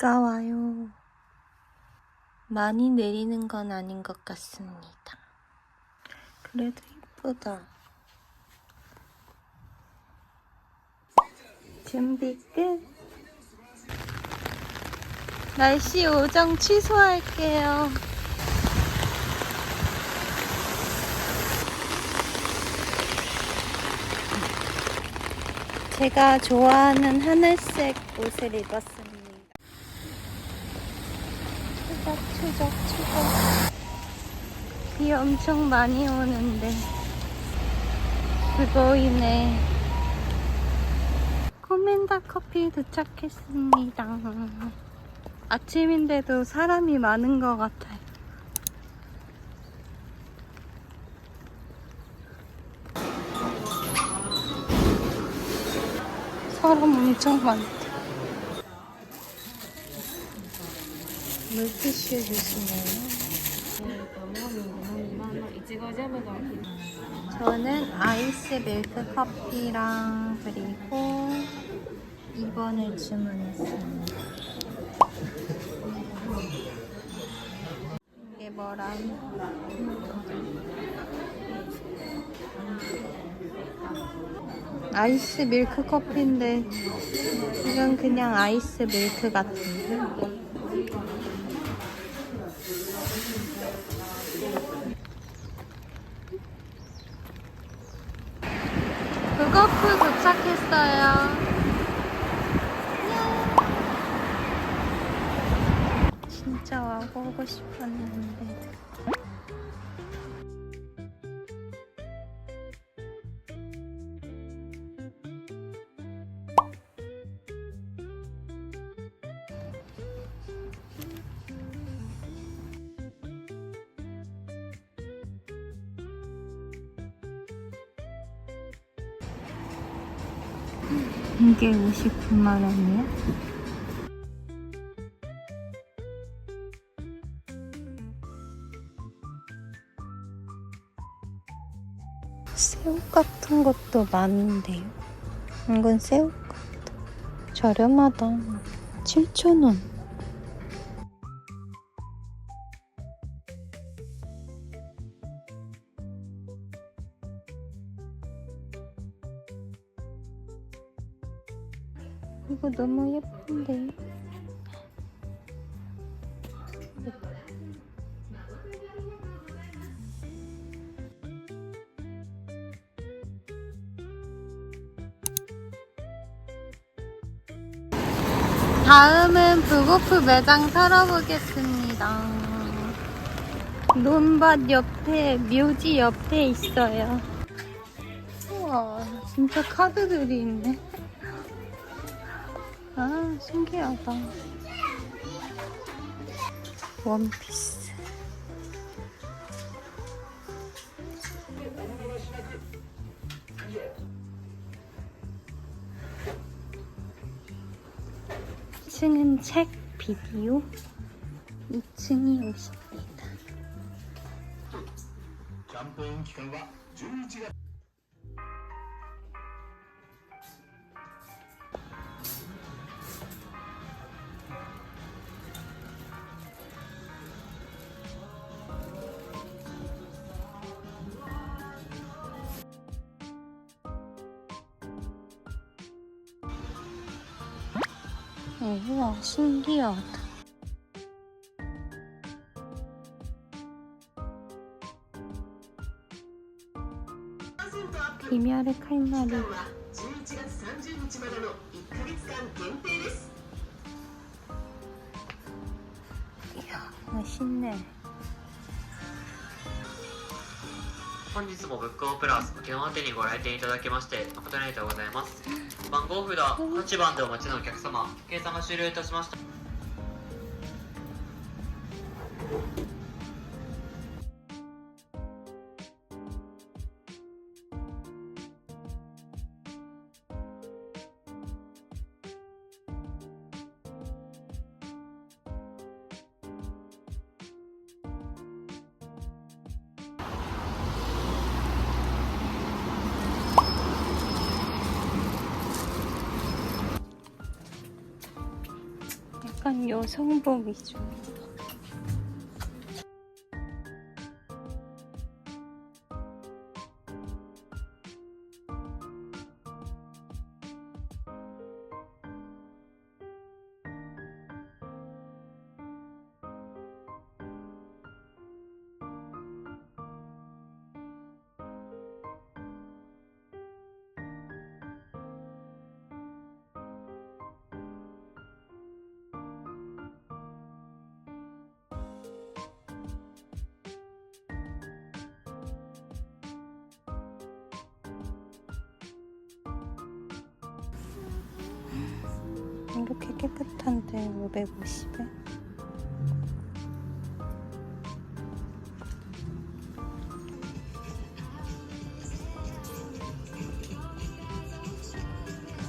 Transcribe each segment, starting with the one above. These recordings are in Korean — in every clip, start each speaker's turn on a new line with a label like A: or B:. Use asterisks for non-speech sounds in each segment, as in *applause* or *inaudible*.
A: 비가 와요. 많이 내리는 건 아닌 것 같습니다. 그래도 이쁘다. 준비 끝. 날씨 오정 취소할게요. 제가 좋아하는 하늘색 옷을 입었습니 추적, 추적. 비 엄청 많이 오는데, 그거 인해 코멘다 커피 도착했습니다. 아침인데도 사람이 많은 것 같아요. 사람 엄청 많다. 물티슈 주시네요.
B: 네,
A: 저는 아이스 밀크 커피랑 그리고 2번을 주문했습니다. 이게 뭐랑? 아이스 밀크 커피인데 이건 그냥 아이스 밀크 같은데. 북어프 도착했어요. 진짜 와보고 싶었는데. 이게 59만 원이야? 새우 같은 것도 많은데요. 이건 새우 같다. 저렴하다. 7,000원. 너무 예쁜데. 다음은 북오프 매장 털어보겠습니다. 논밭 옆에, 묘지 옆에 있어요. 우와, 진짜 카드들이 있네. 아, 신기하다. 원피스. 층은 책, 비디오. 2층이 옷입니다. 우와, 신기하다. 비멸의 칼날이
C: 11月30日までの1ヶ月間限定です
A: 이야, 멋있네.
D: 本日もブックオフプラスお手間手にご来店いただきまして誠にありがとうございます 番号札8番でお待ちのお客様計算が終了いたしました。
A: 위주. 이렇게 깨끗한데 550에?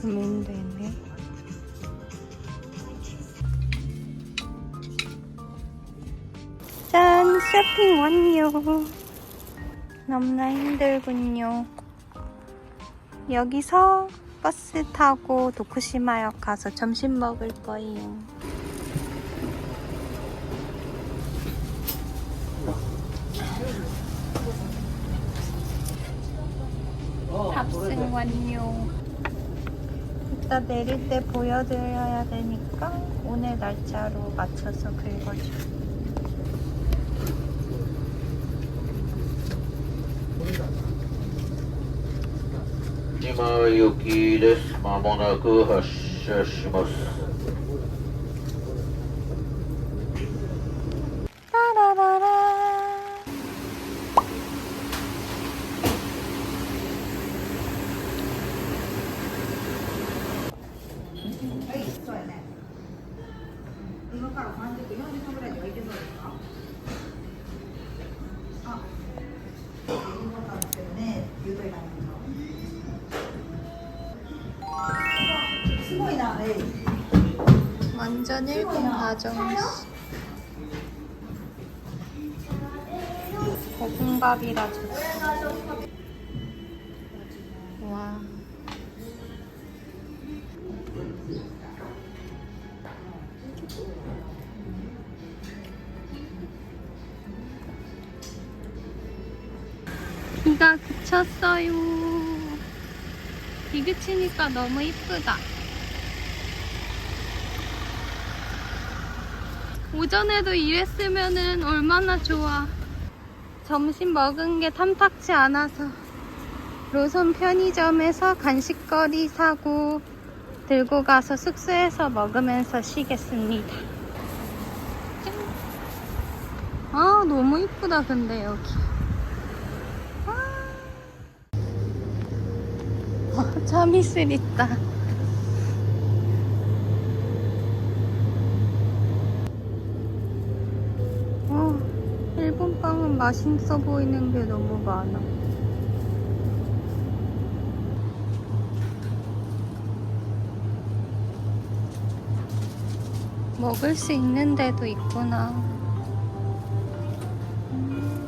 A: 고민되네. 짠! 쇼핑 완료! 너무나 힘들군요. 여기서 버스 타고 도쿠시마역 가서 점심 먹을 거예요. 탑승 완료. 이따 내릴 때 보여드려야 되니까 오늘 날짜로 맞춰서 긁어줘.
B: 今行きです。まもなく発車します。
A: 가정식. 볶음밥이라 줬어. 와. 비가 그쳤어요. 비 그치니까 너무 이쁘다. 오전에도 이랬으면은 얼마나 좋아. 점심 먹은 게 탐탁치 않아서 로손 편의점에서 간식거리 사고 들고 가서 숙소에서 먹으면서 쉬겠습니다. 짠. 아 너무 이쁘다 근데 여기. 아. 어, 참이슬 있다. 어, 일본 빵은 맛있어 보이는 게 너무 많아. 먹을 수 있는 데도 있구나. 음.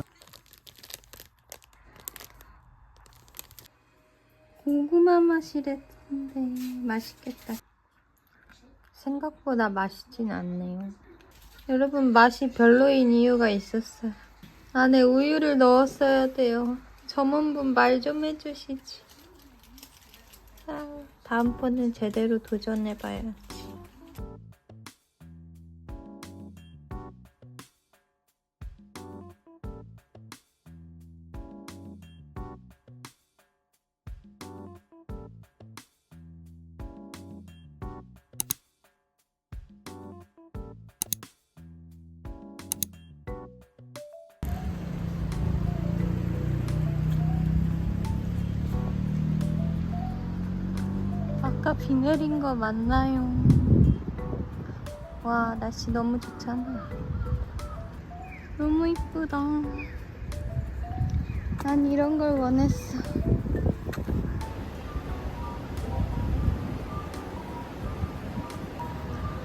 A: 고구마 맛이랬는데 맛있겠다. 생각보다 맛있진 않네요. 여러분 맛이 별로인 이유가 있었어요. 안에 우유를 넣었어야 돼요. 점원분 말 좀 해주시지. 아, 다음번엔 제대로 도전해봐야 내린 거 맞나요? 와, 날씨 너무 좋잖아. 너무 이쁘다. 난 이런 걸 원했어.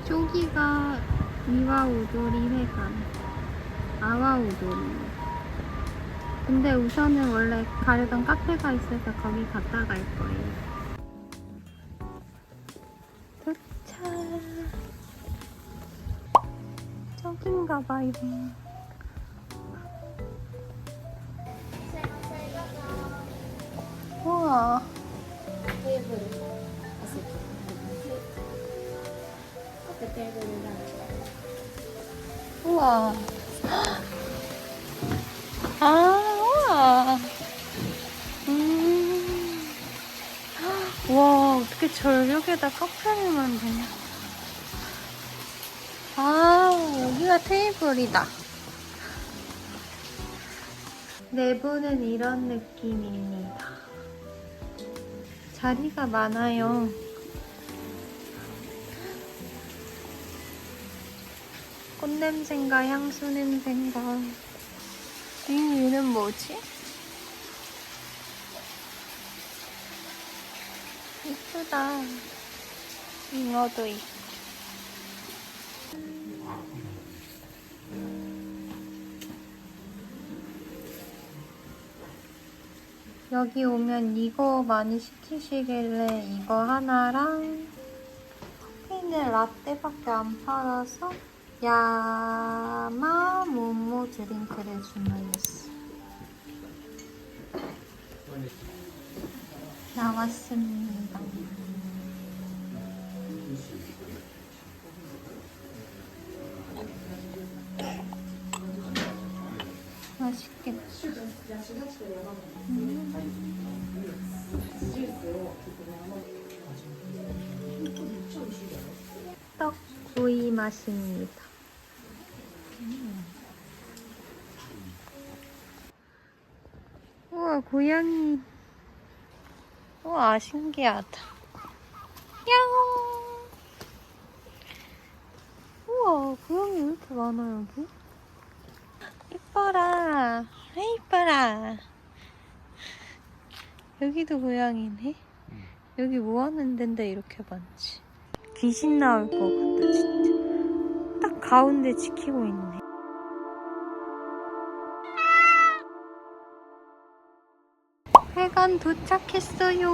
A: 저기가 이와 우도리 회관. 아와 우도리. 근데 우선은 원래 가려던 카페가 있어서 거기 갔다 갈 거예요. 봐요. 우와. 우와. *gasps* 아, 우와. 음. *gasps* 와, 어떻게 절벽에다 카페를 만드냐. 여기가 테이블이다. 내부는 이런 느낌입니다. 자리가 많아요. 꽃냄새인가 향수 냄새인가. 이 위는 뭐지? 이쁘다. 잉어도 있고. 여기 오면 이거 많이 시키시길래 이거 하나랑 커피는 라떼밖에 안 팔아서 야마 모모 드링크를 주문했어. 나왔습니다. 맛있겠다. 떡 구이 맛입니다. 우와 고양이. 우와 신기하다. 야옹. 우와 고양이 왜 이렇게 많아 여기? 이뻐라. 아 이뻐라. 여기도 고양이네. 여기 뭐 하는 데인데 이렇게 많지? 귀신 나올 것 같다 진짜. 딱 가운데 지키고 있네. 회관 도착했어요.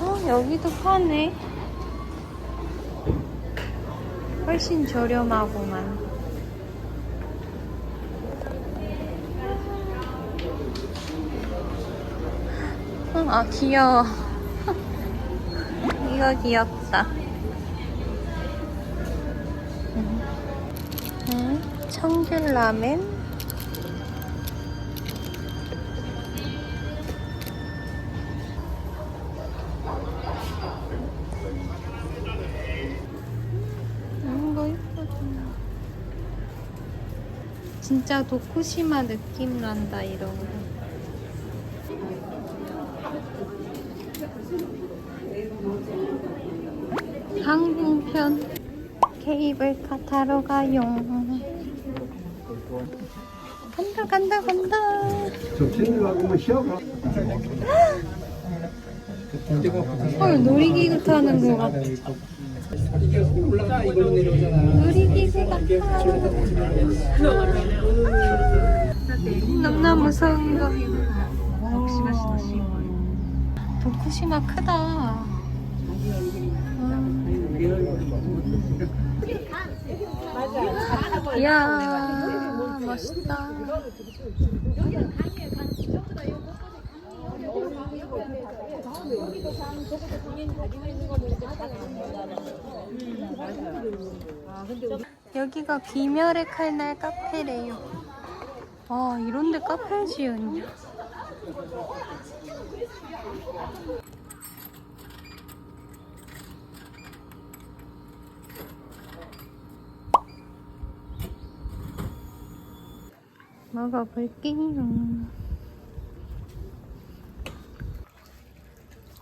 A: 어, 여기도 파네. 훨씬 저렴하구만. 어, 아, 귀여워. *laughs* 이거 귀엽다. 음. 음, 청귤라멘. 진짜 도쿠시마 느낌 난다, 이런 거. 항공편 케이블카 타러 가요. 간다 간다 간다.
E: 접신이라고 쉬어 가.
A: 헐 놀이기구 타는 거 같아. 놀이기구 같아. 너무나 무서운 거. 도쿠시마 크다. 이야 멋있다. 여기가 귀멸의 칼날 카페래요. 아 이런데 카페 지었냐? 먹어볼게요.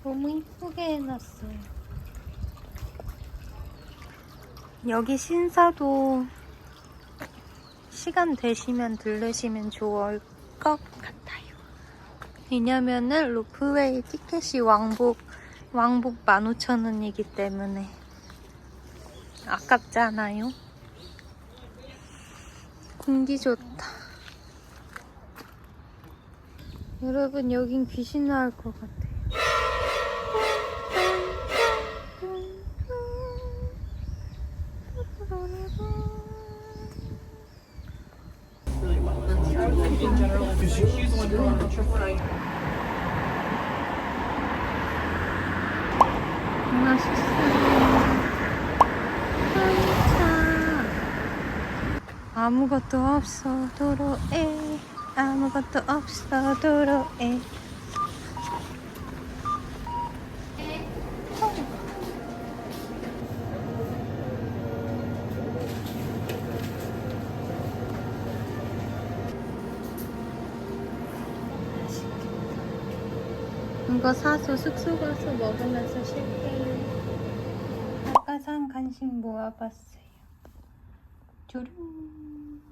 A: 너무 이쁘게 해놨어요. 여기 신사도 시간 되시면 들르시면 좋을 것 같아요. 왜냐면은 로프웨이 티켓이 왕복, 왕복 15,000원이기 때문에 아깝잖아요. 공기 좋다. 여러분 여긴 귀신 나올 것 같아 요. 맛있어요. 아무것도 없어 도로에 아무것도 없어 도로에 사서 숙소 가서 먹으면서 쉴게요. 아까 산 간식 모아봤어요. 조롱.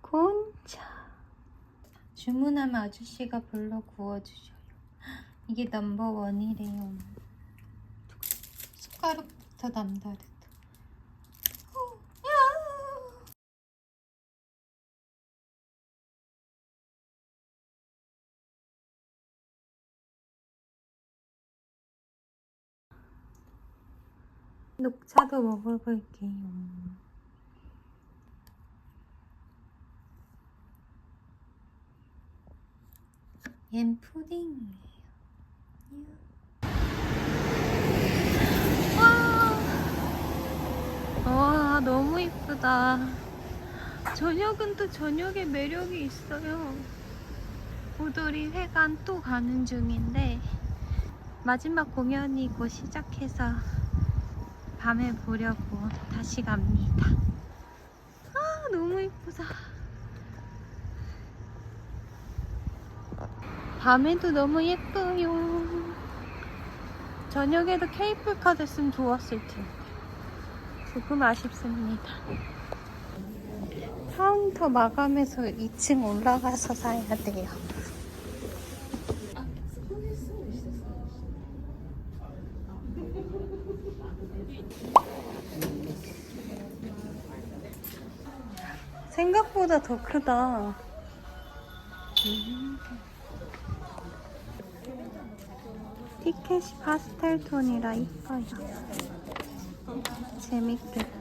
A: 곤차. 주문하면 아저씨가 불러 구워주셔요. 이게 넘버원이래요. 숟가락부터 남다르다. 녹차도 먹어볼게요. 얜 푸딩이에요. 와, 와 너무 이쁘다. 저녁은 또 저녁의 매력이 있어요. 오돌이 회관 또 가는 중인데 마지막 공연이 곧 시작해서 밤에 보려고 다시 갑니다. 아 너무 이쁘다. 밤에도 너무 예뻐요. 저녁에도 케이블카 됐으면 좋았을 텐데. 조금 아쉽습니다. 카운터 마감해서 2층 올라가서 사야 돼요. 생각보다 더 크다. 음. 티켓이 파스텔 톤이라 이뻐요. 재밌겠다.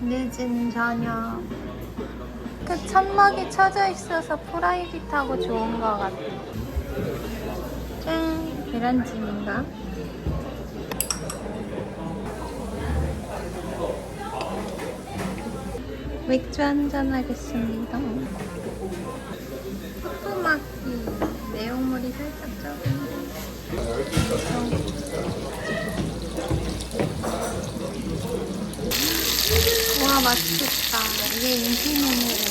A: 늦은 저녁. 그 천막이 쳐져 있어서 프라이빗하고 좋은 것 같아. 짠 계란찜인가? 맥주 한잔 하겠습니다. 소뚜마키 내용물이 살짝 적은데 맛있겠다. 이게 인기 메뉴래.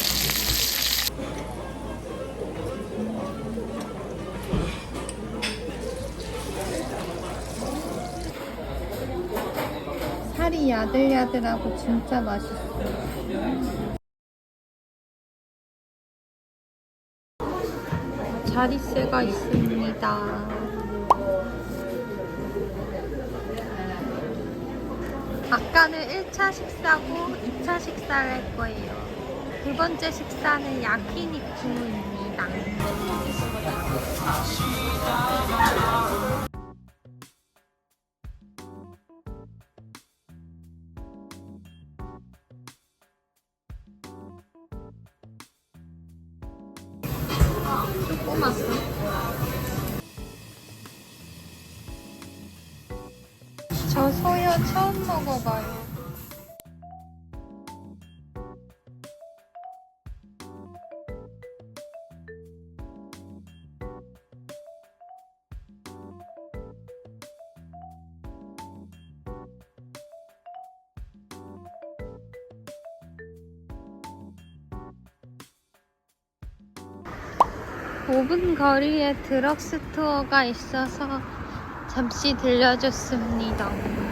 A: 살이 야들야들하고 진짜 맛있어. 자리세가 있습니다. 아까는 1차 식사고 2차 식사를 할 거예요. 두 번째 식사는 야키니쿠입니다. 저 소여 처음 먹어봐요. 오분 거리에 드럭스토어가 있어서 잠시 들려줬습니다.